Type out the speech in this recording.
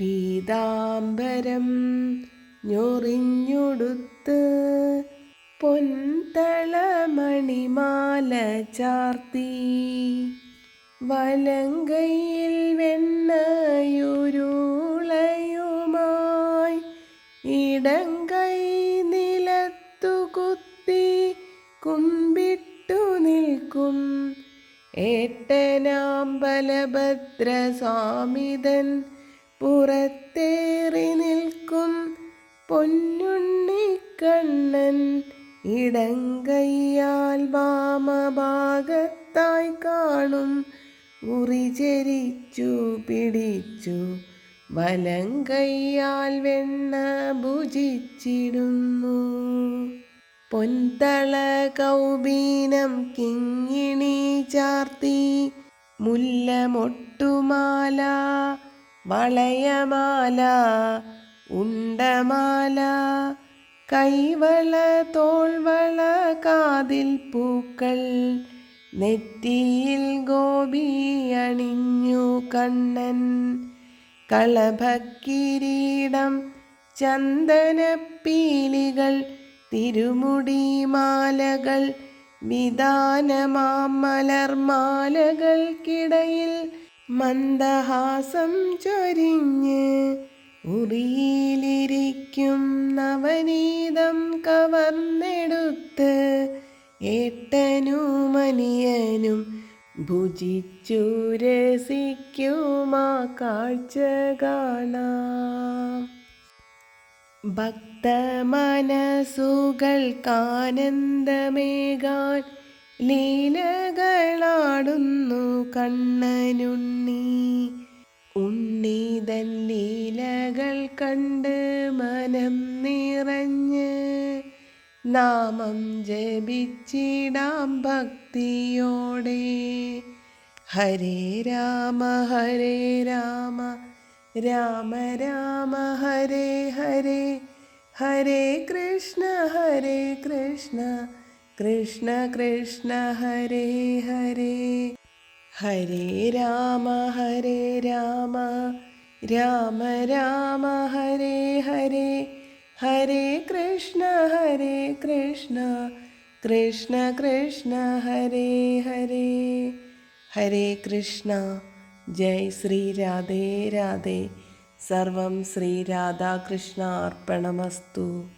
പീതാംബരം ഞൊറിഞ്ഞൊടുത്ത് പൊൻതളമണിമാല ചാർത്തി. വലങ്കയിൽ വെണ്ണയുരുളയുമായി ഇടങ്കൈ നിലത്തു കുത്തി കുമ്പിട്ടു നിൽക്കും. ഏട്ടനാം ബലഭദ്രസ്വാമിതൻ പുറത്തേറി നിൽക്കും പൊന്നുണ്ണി കണ്ണൻ ഇടങ്കയ്യാൽ വാമഭാഗത്തായി കാണും. ഉറിചരിച്ചു പിടിച്ചു വലം കയ്യാൽ വെണ്ണ ഭുജിച്ചിടുന്നു. പൊൻതള കൗബീനം കിങ്ങിണി ചാർത്തി മുല്ലമൊട്ടുമാല വളയമാല ഉണ്ടമാല കൈവള തോൾവള കാതിൽ പൂക്കൾ നെറ്റിയിൽ ഗോപി അണിഞ്ഞു കണ്ണൻ കളഭക്കിരീടം ചന്ദനപ്പീലികൾ തിരുമുടി മാലകൾ വിധാനമാം മലർമാലകൾക്കിടയിൽ മന്ദഹാസം ചൊരിഞ്ഞ് ഉറിയിലിരിക്കും നവനീതം കവർന്നെടുത്ത് ഏട്ടനുമനിയനും ഭുജിച്ചു രസിക്കുമാ കാഴ്ച കാണാം. ഭക്തമനസുകൾക്കാനന്ദമേകാൻ ലീലകളാടുന്നു കണ്ണനുണ്ണി. ഉണ്ണീതൻ ലീലകൾ കണ്ട് മനം നിറഞ്ഞ് നാമം ജപിച്ചിടാം ഭക്തിയോടെ. ഹരേ രാമ ഹരേ രാമ രാമ രാമ ഹരേ ഹരേ ഹരേ കൃഷ്ണ ഹരേ കൃഷ്ണ. കൃഷ്ണ കൃഷ്ണ ഹരേ ഹരേ. ഹരേ രാമ ഹരേ രാമ. രാമ രാമ ഹരേ ഹരേ. ഹരേ കൃഷ്ണ ഹരേ കൃഷ്ണ. കൃഷ്ണ കൃഷ്ണ ഹരേ ഹരേ. ഹരേ കൃഷ്ണ. ജയ് ശ്രീ രാധേ രാധേ. സർവം ശ്രീ രാധാകൃഷ്ണ അർപ്പണമസ്തു.